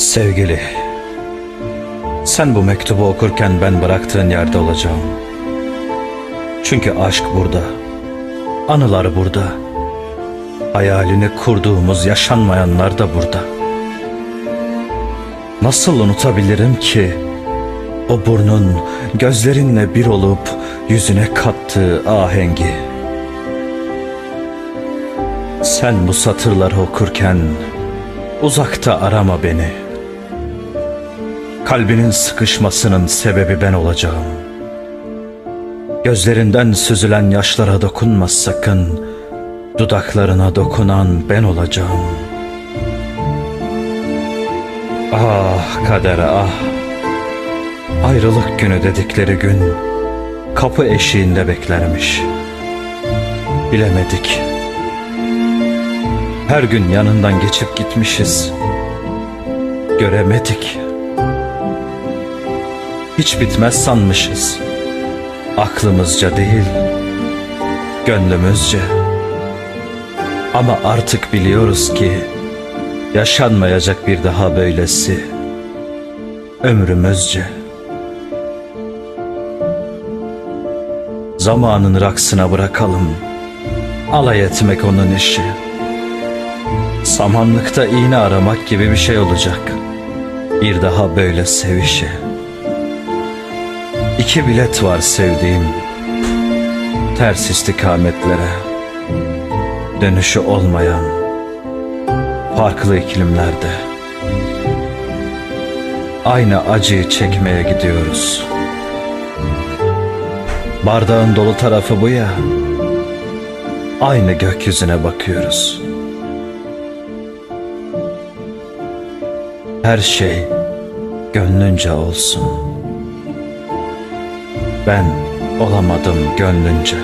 Sevgili, sen bu mektubu okurken ben bıraktığın yerde olacağım. Çünkü aşk burada, anılar burada, hayalini kurduğumuz yaşanmayanlar da burada. Nasıl unutabilirim ki o burnun gözlerinle bir olup yüzüne kattığı ahengi? Sen bu satırları okurken uzakta arama beni. Kalbinin sıkışmasının sebebi ben olacağım. Gözlerinden süzülen yaşlara dokunma sakın. Dudaklarına dokunan ben olacağım. Ah kader ah. Ayrılık günü dedikleri gün kapı eşiğinde beklermiş. Bilemedik. Her gün yanından geçip gitmişiz. Göremedik. Hiç bitmez sanmışız. Aklımızca değil, gönlümüzce. Ama artık biliyoruz ki yaşanmayacak bir daha böylesi. Ömrümüzce. Zamanın raksına bırakalım. Alay etmek onun işi. Samanlıkta iğne aramak gibi bir şey olacak. Bir daha böyle sevişe. İki bilet var sevdiğim. Ters istikametlere. Dönüşü olmayan. Farklı iklimlerde. Aynı acıyı çekmeye gidiyoruz. Bardağın dolu tarafı bu ya. Aynı gökyüzüne bakıyoruz. Her şey gönlünce olsun. Ben olamadım gönlünce.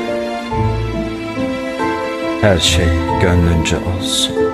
Her şey gönlünce olsun.